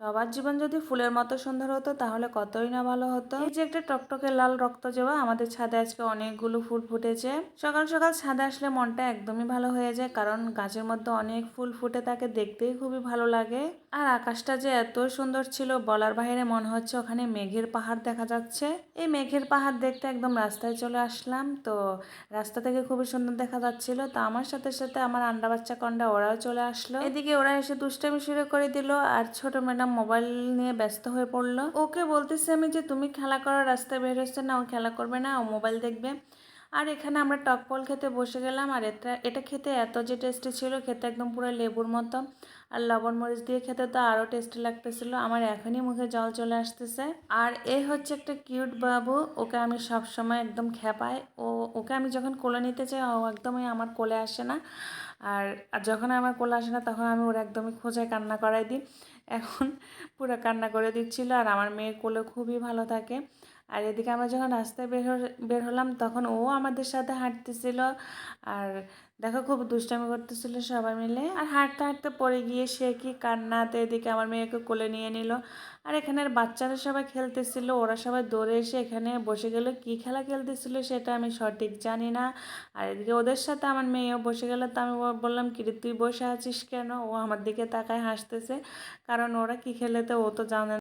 সবার জীবন যদি ফুলের মতো সুন্দর হতো, তাহলে কতই না ভালো হতো? এই যে একটা টকটকে লাল রক্ত জবা, আমাদের ছাদে আজকে অনেকগুলো ফুল ফুটেছে। সকাল সকাল ছাদে আসলে মনটা একদমই ভালো হয়ে যায়, কারণ গাছের মধ্যে অনেক ফুল ফুটে তাকে দেখতেই খুবই ভালো লাগে। আর আকাশটা যে এত সুন্দর ছিল, বলার বাইরে মনে হচ্ছে ওখানে মেঘের পাহাড় দেখা যাচ্ছে। এই মেঘের পাহাড় দেখতে একদম রাস্তায় চলে আসলাম, তো রাস্তা থেকে খুবই সুন্দর দেখা যাচ্ছিল। তো আমার সাথে সাথে আমার আন্ডা বাচ্চা কন্ডা ওরাও চলে আসলো। এদিকে ওরা এসে দুষ্টামি শুরু করে দিল, আর ছোট ম্যাডাম মোবাইল নিয়ে ব্যস্ত হয়ে পড়ল। ওকে বলতেছি আমি যে, তুমি খেলা করার রাস্তায় বের হচ্ছে না, ও খেলা করবে না, ও মোবাইল দেখবে। আর এখানে আমরা টক ফল খেতে বসে গেলাম, আর এটা এটা খেতে এত যে টেস্টি ছিল, খেতে একদম পুরো লেবুর মতো। আর লবণ মরিচ দিয়ে খেতে তো আরও টেস্টি লাগতেছিল। আমার এখনই মুখে জল চলে আসতেছে। আর এ হচ্ছে একটা কিউট বাবু, ওকে আমি সব সময় একদম খেপাই। ও, ওকে আমি যখন কোলে নিতে চাই, ও একদমই আমার কোলে আসে না। আর যখন আমার কোলে আসে না, তখন আমি ওর একদমই খোঁজায় কান্না করাই দিই। এখন পুরো কান্না করে দিচ্ছিল আর আমার মেয়ের কোলে খুবই ভালো থাকে। আর এদিকে আমরা যখন রাস্তায় বের বের হলাম, তখন ও আমাদের সাথে হাঁটতেছিল। আর দেখো খুব দুষ্টামি করতেছিল সবাই মিলে। আর হাঁটতে হাঁটতে পড়ে গিয়ে সে কি কান্নাতে এদিকে আমার মেয়েকে কোলে নিয়ে নিল। আর এখানের বাচ্চারা সবাই খেলতেছিল, ওরা সবাই দৌড়ে এসে এখানে বসে গেল, কি খেলা খেলতেছিল সেটা আমি সঠিক জানি না। আর এদিকে ওদের সাথে আমার মেয়েও বসে গেল, তো আমি বললাম, কি তুই বসে আছিস কেন? ও আমার দিকে তাকায় হাসতেছে, কারণ ওরা কি খেলেতে ও তো জানে